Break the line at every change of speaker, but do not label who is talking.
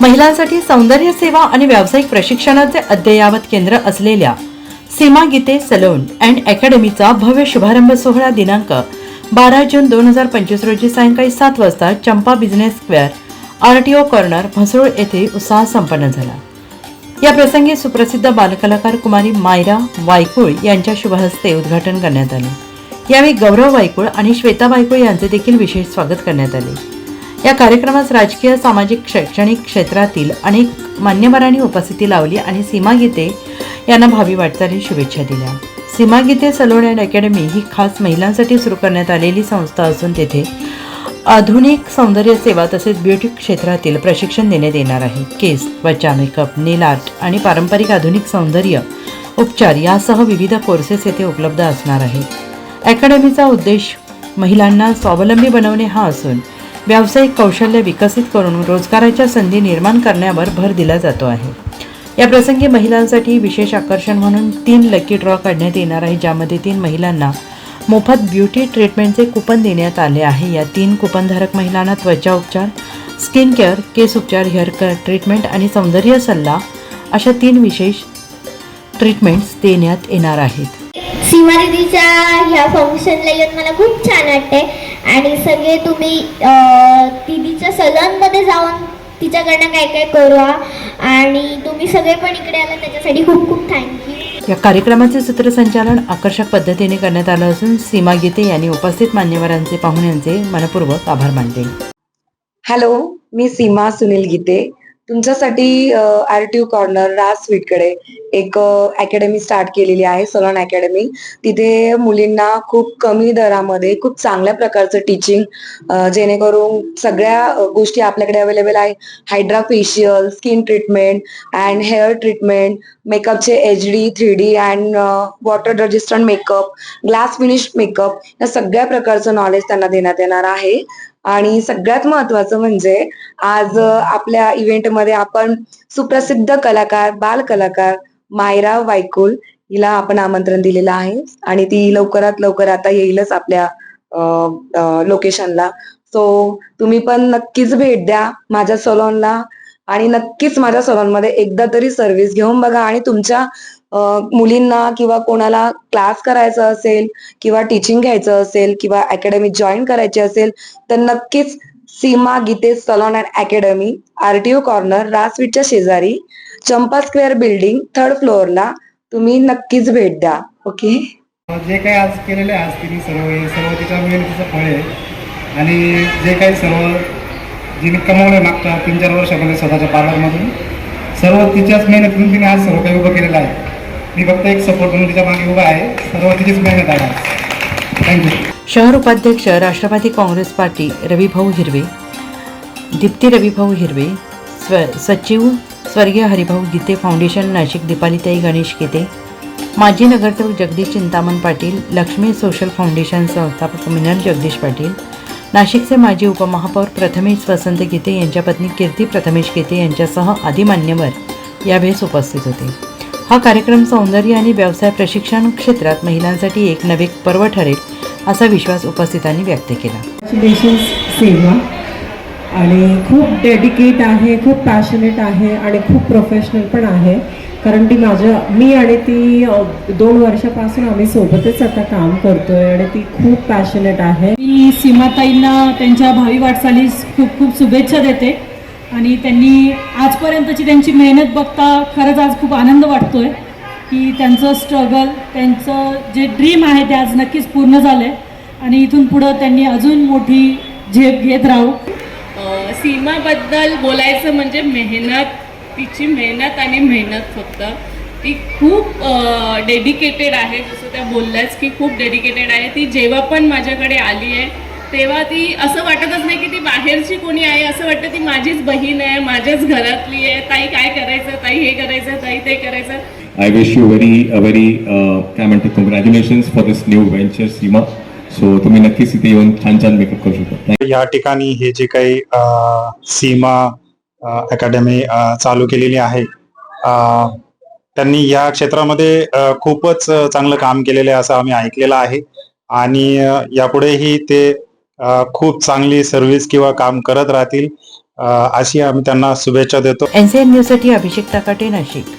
महिलांसाठी सौंदर्य सेवा आणि व्यावसायिक प्रशिक्षणाचे अद्ययावत केंद्र असलेल्या सीमा गीते सलोन अँड अकॅडमीचा भव्य शुभारंभ सोहळा दिनांक बारा जून दोन हजार पंचवीस रोजी सायंकाळी सात वाजता Champa business square R T O corner Mhasrul येथे उत्साह संपन्न झाला. या प्रसंगी सुप्रसिद्ध बालकलाकार कुमारी मायरा वायकुळ यांच्या शुभहस्ते उद्घाटन करण्यात आले. यावेळी गौरव वायकुळ आणि श्वेता वायकुळ यांचे देखील विशेष स्वागत करण्यात आले. या कार्यक्रमास राजकीय सामाजिक शैक्षणिक क्षेत्रातील अनेक मान्यवरांनी उपस्थिती लावली आणि सीमा गीते यांना भावी वाटचाली शुभेच्छा दिल्या. Seema Gite salon and academy ही खास महिलांसाठी सुरू करण्यात आलेली संस्था असून तेथे आधुनिक सौंदर्य सेवा तसेच ब्युटी क्षेत्रातील प्रशिक्षण देण्यात येणार आहे. केस त्वचा मेकअप नेल आर्ट आणि पारंपरिक आधुनिक सौंदर्य उपचार यासह विविध कोर्सेस येथे उपलब्ध असणार आहेत अकॅडमीचा उद्देश महिलांना स्वावलंबी बनवणे हा असून व्यावसायिक कौशल्य विकसित करून रोजगाराच्या संधी निर्माण करण्यावर भर दिला जातो आहे. या प्रसंगी महिलांसाठी विशेष आकर्षण म्हणून तीन लकी ड्रॉ काढण्यात येणार आहे ज्यामध्ये तीन महिलांना मोफत ब्युटी ट्रीटमेंटचे कुपन देण्यात आले आहे. या तीन कुपनधारक महिलांना त्वचा उपचार स्किन केअर केस उपचार हेअर केअर ट्रीटमेंट आणि सौंदर्य सल्ला अशा तीन विशेष ट्रीटमेंट्स देण्यात येणार आहेत.
सीमा दीदीच्या ह्या फंक्शनला येऊन मला खूप छान वाटते आणि सगळे तुम्ही दीदीच्या सलॉनमध्ये जाऊन तिच्याकडनं काय काय करूया आणि तुम्ही सगळे पण इकडे आला त्याच्यासाठी खूप खूप थँक्यू
या कार्यक्रमाचे सूत्रसंचालन आकर्षक पद्धतीने करण्यात आलं असून सीमा गीते यांनी उपस्थित मान्यवरांचे पाहुण्यांचे मनपूर्वक आभार मानले.
हॅलो मी सीमा सुनील गीते. तुमच्यासाठी आर टी कॉर्नर राज स्वीटकडे एक अकॅडमी स्टार्ट केलेली आहे सलॉन अकॅडमी. तिथे मुलींना खूप कमी दरामध्ये खूप चांगल्या प्रकारचं टीचिंग जेणेकरून सगळ्या गोष्टी आपल्याकडे अवेलेबल आहे. Hydra facial skin treatment and hair treatment मेकअपचे H D three D and water registered makeup glass finish makeup या सगळ्या प्रकारचं नॉलेज त्यांना देण्यात येणार आहे. आणि सगळ्यात महत्वाचं म्हणजे आज आपल्या इव्हेंटमध्ये आपण सुप्रसिद्ध कलाकार बाल कलाकार मायरा वायकुल हिला आपण आमंत्रण दिलेलं आहे. आणि ती लवकरात लवकर आता येईलच आपल्या लोकेशनला. सो तुम्ही पण नक्कीच भेट द्या माझ्या सलॉनला. आणि नक्कीच माझ्या सलॉनमध्ये एकदा तरी सर्व्हिस घेऊन बघा आणि तुमच्या मुलींना किंवा कोणाला क्लास करायचा असेल किंवा टीचिंग घ्यायचं असेल किंवा अकॅडमी जॉईन करायची असेल तर नक्कीच Seema Gite salon and academy RTO corner रासवीटच्या शेजारी चंपा स्क्वेअर बिल्डिंग थर्ड फ्लोअरला तुम्ही नक्कीच भेट द्या. ओके
जे काही आज केलेलं आहे आज तिने सर्व हे सर्व तिच्या मेहनतीचं फळ आहे. आणि जे काही सर्व जिने कमवलं मागच्या तीन चार वर्षामध्ये स्वतःच्या पार्लरमधून सर्व तिच्याच मेहनतीतून तिने आज सर्व काही उभं केलेलं आहे. मी फक्त एक सपोर्ट म्हणून तिच्यामागे उभा आहे. सर्व तिचीच मेहनत आहे. थँक्यू
शहर उपाध्यक्ष राष्ट्रवादी काँग्रेस पार्टी रविभाऊ हिरवे. दीप्ती रविभाऊ हिरवे. स्व सचिव स्वर्गीय हरिभाऊ गीते फाउंडेशन नाशिक दीपालिताई गणेश गीते. माजी नगरसेवक जगदीश चिंतामण पाटील लक्ष्मी सोशल फाउंडेशन संस्थापक मिनल जगदीश पाटील. नाशिकचे माजी उपमहापौर प्रथमेश वसंत गीते यांच्या पत्नी कीर्ती प्रथमेश गीते यांच्यासह आदी मान्यवर यावेळेस उपस्थित होते. हा कार्यक्रम सौंदर्य आणि व्यवसाय प्रशिक्षण क्षेत्रात महिलांसाठी एक नवे पर्व ठरेल असा विश्वास उपस्थितांनी व्यक्त केला.
सेवा आणि खूप डेडिकेट आहे खूप पॅशनेट आहे आणि खूप प्रोफेशनल पण आहे. कारण ती माझ्या मी आणि ती दोन वर्षापासून आम्ही सोबतच आता काम करतोय आणि ती खूप पॅशनेट आहे.
मी सीमाताईंना त्यांच्या भावी वाटचालीस खूप खूप शुभेच्छा देते. आणि त्यांनी आजपर्यंतची त्यांची मेहनत बघता खरंच आज खूप आनंद वाटतोय की त्यांचं स्ट्रगल त्यांचं जे ड्रीम आहे ते आज नक्कीच पूर्ण झालं आहे आणि इथून पुढं त्यांनी अजून मोठी झेप घेत राहू.
सीमाबद्दल बोलायचं म्हणजे मेहनत तिची मेहनत आणि मेहनत फक्त. ती खूप डेडिकेटेड आहे जसं त्या बोलल्याच की खूप डेडिकेटेड आहे. ती जेव्हा पण माझ्याकडे आली आहे तेव्हा ती असं वाटतच नाही की ती बाहेरची कोणी आहे असं वाटतं ती माझीच बहीण आहे माझ्याच घरातली आहे ताई काय करायचं ताई हे करायचं ताई ते करायचं.
I wish you very, a very, uh, काय म्हणते congratulations for this new venture Seema so तुम्ही नक्कीच इथे येऊन छान छान मेकअप करू शकता.
या ठिकाणी हे जे काही सीमा अकॅडमी चालू केलेली आहे त्यांनी या क्षेत्रामध्ये खूपच चांगलं काम केलेलं आहे असं आम्ही ऐकलेलं आहे. आणि यापुढेही ते खूप चांगली सर्व्हिस किंवा काम करत राहतील. अशी आम्ही त्यांना शुभेच्छा देतो.
एनसीएन न्यूजसाठी अभिषेक ताकाटे नाशिक.